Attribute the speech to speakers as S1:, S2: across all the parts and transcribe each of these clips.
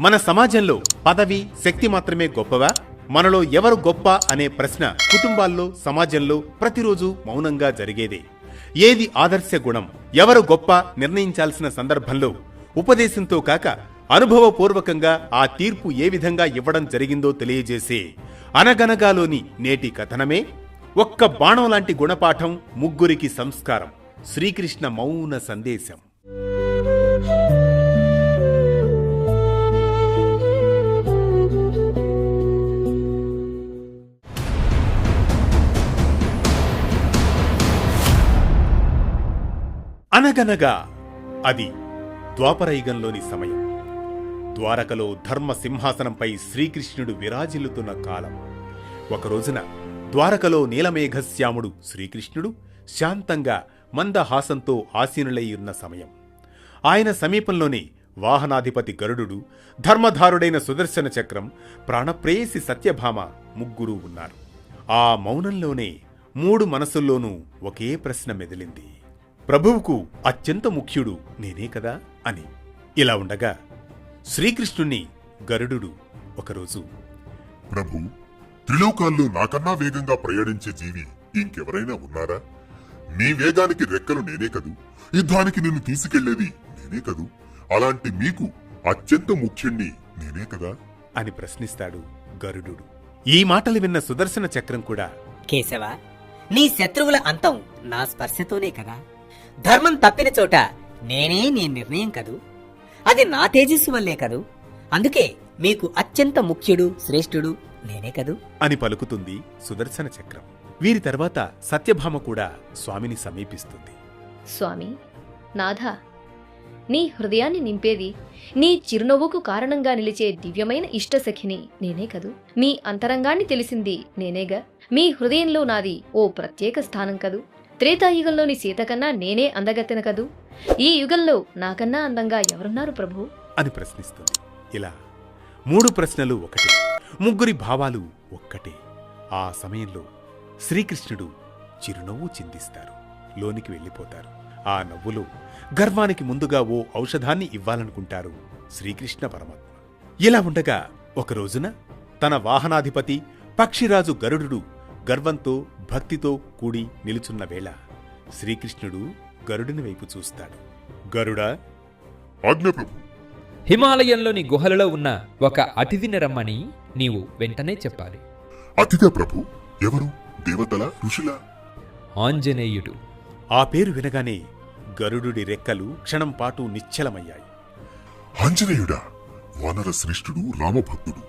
S1: మన సమాజంలో పదవి శక్తి మాత్రమే గొప్పవా? మనలో ఎవరు గొప్ప అనే ప్రశ్న కుటుంబాల్లో సమాజంలో ప్రతిరోజు మౌనంగా జరిగేదే. ఏది ఆదర్శ గుణం? ఎవరు గొప్ప నిర్ణయించాల్సిన సందర్భంలో ఉపదేశంతో కాక అనుభవపూర్వకంగా ఆ తీర్పు ఏ విధంగా ఇవ్వడం జరిగిందో తెలియజేసే అనగనగాలోని నేటి కథనమే? ఒక్క బాణం లాంటి గుణపాఠం ముగ్గురికి సంస్కారం. శ్రీకృష్ణ మౌన సందేశం. అనగనగా అది ద్వాపరయుగంలోని సమయం. ద్వారకలో ధర్మ సింహాసనంపై శ్రీకృష్ణుడు విరాజిల్లుతున్న కాలం. ఒక రోజున ద్వారకలో నీలమేఘశ్యాముడు శ్రీకృష్ణుడు శాంతంగా మందహాసంతో ఆసీనులై ఉన్న సమయం. ఆయన సమీపంలోనే వాహనాధిపతి గరుడు ధర్మధారుడైన సుదర్శన చక్రం ప్రాణప్రేయసి సత్యభామ ముగ్గురు ఉన్నారు. ఆ మౌనంలోనే మూడు మనసుల్లోనూ ఒకే ప్రశ్న మెదిలింది. ప్రభువుకు అత్యంత ముఖ్యుడు నేనే కదా అని. ఇలా ఉండగా శ్రీకృష్ణుణ్ణి గరుడు ఒకరోజు
S2: ప్రభు త్రిలోకాల్లో నాకన్నా వేగంగా ప్రయాణించే జీవి ఇంకెవరైనా ఉన్నారా? నీ వేగానికి రెక్కలు నేనే కదూ? యుద్ధానికి నిన్ను తీసుకెళ్ళేది నేనే కదూ? అలాంటి మీకు అత్యంత ముఖ్యుణ్ణి నేనే కదా?
S1: అని ప్రశ్నిస్తాడు గరుడు ఈ మాటలు విన్న సుదర్శన చక్రం కూడా
S3: కేశవ నీ శత్రువుల అంతం నా స్పర్శతోనే కదా? ధర్మం తప్పిన చోట నేనే నీ నిర్ణయం కదూ? అది నా తేజస్సు వల్లే కదూ? అందుకే మీకు అత్యంత ముఖ్యుడు శ్రేష్ఠుడు నేనే కదూ?
S1: అని పలుకుతుంది సుదర్శన చక్రం. వీరి తర్వాత సత్యభామ కూడా స్వామిని సమీపిస్తుంది.
S4: స్వామి నాథ నీ హృదయాన్ని నింపేది నీ చిరునవ్వుకు కారణంగా నిలిచే దివ్యమైన ఇష్టసఖిని నేనే కదూ? మీ అంతరంగాన్ని తెలిసింది నేనేగా? మీ హృదయంలో నాది ఓ ప్రత్యేక స్థానం కదూ? త్రేతాయుగంలోని సీత కన్నా నేనే అందగత్తెన కదూ? ఈ యుగంలో నాకన్నా అందంగా ఎవరున్నారు ప్రభు?
S1: అని ప్రశ్నిస్తుంది. ఇలా మూడు ప్రశ్నలు ఒకటే ముగ్గురి భావాలు ఒక్కటే. ఆ సమయంలో శ్రీకృష్ణుడు చిరునవ్వు చిందిస్తారు లోనికి వెళ్ళిపోతారు. ఆ నవ్వులో గర్వానికి ముందుగా ఓ ఔషధాన్ని ఇవ్వాలనుకుంటారు శ్రీకృష్ణ పరమాత్మ. ఇలా ఉండగా ఒక రోజున తన వాహనాధిపతి పక్షిరాజు గరుడు గర్వంతో భక్తితో కూడి నిలుచున్న వేళ శ్రీకృష్ణుడు గరుడిని వైపు చూస్తాడు. గరుడా
S5: హిమాలయంలోని గుహలలో ఉన్న ఒక అతిథిని రమ్మని నీవు వెంటనే చెప్పాలి.
S2: అతిథ ప్రభు ఎవరు? దేవతల ఋషులా?
S5: ఆంజనేయుడు.
S1: ఆ పేరు వినగానే గరుడుడి రెక్కలు క్షణం పాటు నిశ్చలమయ్యాయి.
S2: ఆంజనేయుడా వానర శ్రేష్ఠుడు రామభక్తుడు.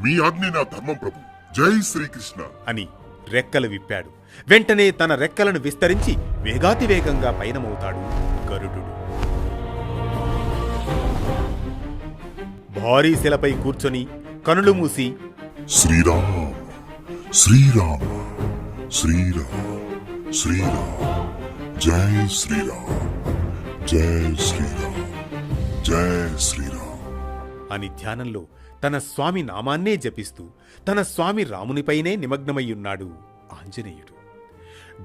S2: మీ ఆజ్ఞ నా ధర్మం ప్రభు. జై శ్రీకృష్ణ.
S1: అని రెక్కలు విప్పాడు. వెంటనే తన రెక్కలను విస్తరించి వేగాతివేగంగా పయనమవుతాడు గరుడు. భారీ శిలపై కూర్చొని కనులు మూసి
S2: శ్రీరామ శ్రీరామ శ్రీరామ శ్రీరామ జై శ్రీరామ్ జై శ్రీరామ్ జై శ్రీరామ్.
S1: అని ధ్యానంలో తన స్వామి నామాన్నే జపిస్తూ తన స్వామి రామునిపైనే నిమగ్నమయ్యున్నాడు ఆంజనేయుడు.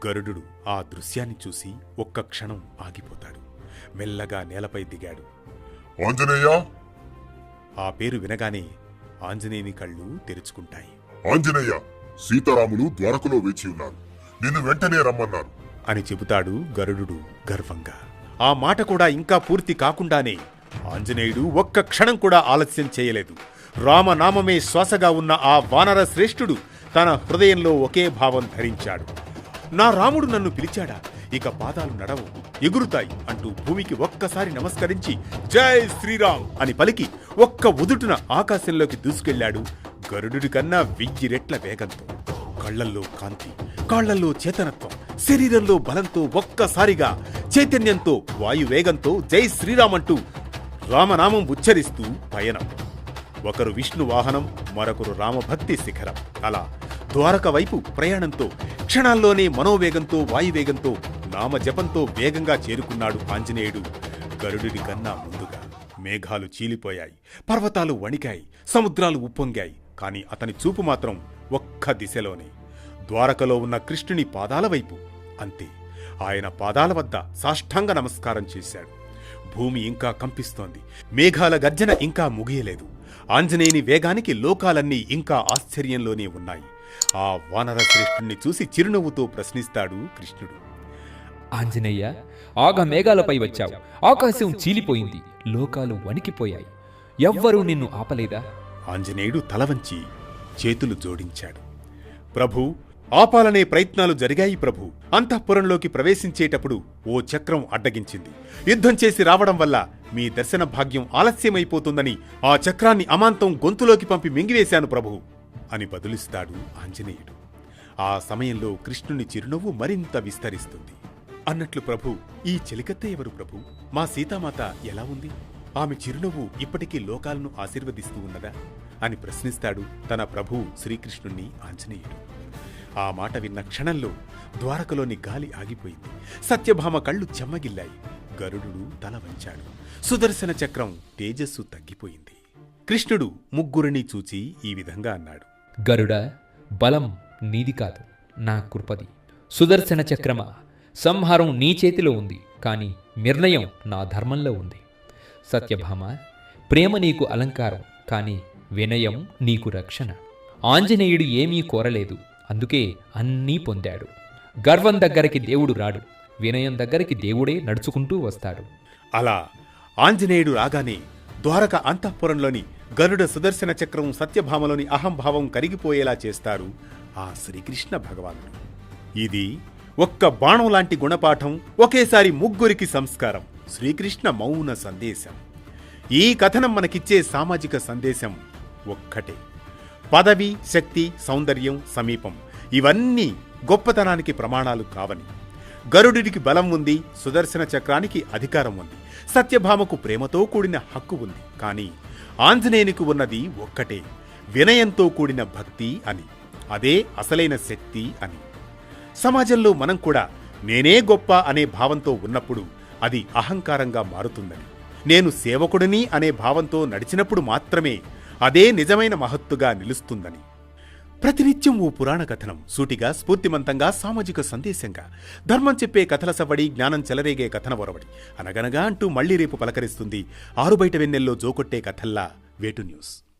S1: గరుడు ఆ దృశ్యాన్ని చూసి ఒక్క క్షణం ఆగిపోతాడు. మెల్లగా నేలపై దిగాడు.
S2: ఆంజనేయ!
S1: ఆ పేరు వినగానే ఆంజనేయుని కళ్ళు తెరుచుకుంటాయి.
S2: ఆంజనేయ సీతారాములు ద్వారకలో వేచి ఉన్నారు. నిన్ను వెంటనే రమ్మన్నారు.
S1: అని చెబుతాడు గరుడు గర్వంగా. ఆ మాట కూడా ఇంకా పూర్తి కాకుండానే ఆంజనేయుడు ఒక్క క్షణం కూడా ఆలస్యం చేయలేదు. రామనామమే శ్వాసగా ఉన్న ఆ వానర శ్రేష్ఠుడు తన హృదయంలో ఒకే భావం ధరించాడు. నా రాముడు నన్ను పిలిచాడా? ఇక పాదాలు నడవు ఎగురుతాయి అంటూ భూమికి ఒక్కసారి నమస్కరించి జై శ్రీరామ్ అని పలికి ఒక్క ఉదుటున ఆకాశంలోకి దూసుకెళ్ళాడు గరుడు కన్నా వెయ్యి రెట్ల వేగంతో. కళ్ళల్లో కాంతి కాళ్ళల్లో చేతనత్వం శరీరంలో బలంతో ఒక్కసారిగా చైతన్యంతో వాయువేగంతో జై శ్రీరామ్ అంటూ రామనామం ఉచ్చరిస్తూ పయనం. ఒకరు విష్ణు వాహనం మరొకరు రామభక్తి శిఖరం. అలా ద్వారక వైపు ప్రయాణంతో క్షణాల్లోనే మనోవేగంతో వాయువేగంతో నామజపంతో వేగంగా చేరుకున్నాడు ఆంజనేయుడు. గరుడి కన్నా ముందుగా మేఘాలు చీలిపోయాయి. పర్వతాలు వణికాయి. సముద్రాలు ఉప్పొంగాయి. కాని అతని చూపు మాత్రం ఒక్క దిశలోనే. ద్వారకలో ఉన్న కృష్ణుని పాదాల వైపు. అంతే. ఆయన పాదాల వద్ద సాష్టాంగ నమస్కారం చేశాడు. భూమి ఇంకా కంపిస్తోంది. మేఘాల గర్జన ఇంకా ముగియలేదు. ఆంజనేయుని వేగానికి లోకాలన్నీ ఇంకా ఆశ్చర్యంలోనే ఉన్నాయి. ఆ వానర శ్రేష్ఠుణ్ణి చూసి చిరునవ్వుతో ప్రశ్నిస్తాడు కృష్ణుడు.
S5: ఆంజనేయ ఆగ మేఘాలపై వచ్చావు. ఆకాశం చీలిపోయింది. లోకాలు వణికిపోయాయి. ఎవ్వరూ నిన్ను ఆపలేదా?
S1: ఆంజనేయుడు తల వంచి చేతులు జోడించాడు. ప్రభు ఆపాలనే ప్రయత్నాలు జరిగాయి ప్రభు. అంతఃపురంలోకి ప్రవేశించేటప్పుడు ఓ చక్రం అడ్డగించింది. యుద్ధం చేసి రావడం వల్ల మీ దర్శన భాగ్యం ఆలస్యమైపోతుందని ఆ చక్రాన్ని అమాంతం గొంతులోకి పంపి మింగివేశాను ప్రభు అని బదులిస్తాడు ఆంజనేయుడు. ఆ సమయంలో కృష్ణుని చిరునవ్వు మరింత విస్తరిస్తుంది. అన్నట్లు ప్రభు ఈ చెలికత్తె ఎవరు ప్రభు? మా సీతామాత ఎలా ఉంది? ఆమె చిరునవ్వు ఇప్పటికీ లోకాలను ఆశీర్వదిస్తూ ఉన్నదా? అని ప్రశ్నిస్తాడు తన ప్రభు శ్రీకృష్ణుణ్ణి ఆంజనేయుడు. ఆ మాట విన్న క్షణంలో ద్వారకలోని గాలి ఆగిపోయింది. సత్యభామ కళ్ళు చెమ్మగిల్లాయి గరుడు తల వంచాడు. సుదర్శన చక్రం తేజస్సు తగ్గిపోయింది. కృష్ణుడు ముగ్గురిని చూచి ఈ విధంగా అన్నాడు.
S5: గరుడ బలం నీది కాదు నా కృపది. సుదర్శన చక్రమ సంహారం నీ చేతిలో ఉంది కానీ నిర్ణయం నా ధర్మంలో ఉంది. సత్యభామ ప్రేమ నీకు అలంకారం కానీ వినయం నీకు రక్షణ. ఆంజనేయుడు ఏమీ కోరలేదు అందుకే అన్నీ పొందాడు. గర్వం దగ్గరికి దేవుడు రాడు. వినయం దగ్గరికి దేవుడే నడుచుకుంటూ వస్తాడు.
S1: అలా ఆంజనేయుడు రాగానే ద్వారక అంతఃపురంలోని గరుడ సుదర్శన చక్రం సత్యభామలోని అహంభావం కరిగిపోయేలా చేస్తారు ఆ శ్రీకృష్ణ భగవానుడు. ఇది ఒక్క బాణం లాంటి గుణపాఠం ఒకేసారి ముగ్గురికి సంస్కారం. శ్రీకృష్ణ మౌన సందేశం. ఈ కథనం మనకిచ్చే సామాజిక సందేశం ఒక్కటే. పదవి శక్తి సౌందర్యం సమీపం. ఇవన్నీ గొప్పతనానికి ప్రమాణాలు కావని. గరుడికి బలం ఉంది సుదర్శన చక్రానికి అధికారం ఉంది. సత్యభామకు ప్రేమతో కూడిన హక్కు ఉంది. కానీ ఆంజనేయునికి ఉన్నది ఒక్కటే వినయంతో కూడిన భక్తి అని. అదే అసలైన శక్తి అని. సమాజంలో మనం కూడా నేనే గొప్ప అనే భావంతో ఉన్నప్పుడు అది అహంకారంగా మారుతుందని. నేను సేవకుడిని అనే భావంతో నడిచినప్పుడు మాత్రమే అదే నిజమైన మహత్తుగా నిలుస్తుందని. ప్రతినిత్యం ఓ పురాణ కథనం సూటిగా స్ఫూర్తిమంతంగా సామాజిక సందేశంగా. ధర్మం చెప్పే కథల సవడి జ్ఞానం చెలరేగే కథన ఒరవడి. అనగనగా అంటూ మళ్ళీ రేపు పలకరిస్తుంది ఆరుబయట వెన్నెల్లో జోకొట్టే కథల్లా వేటు న్యూస్.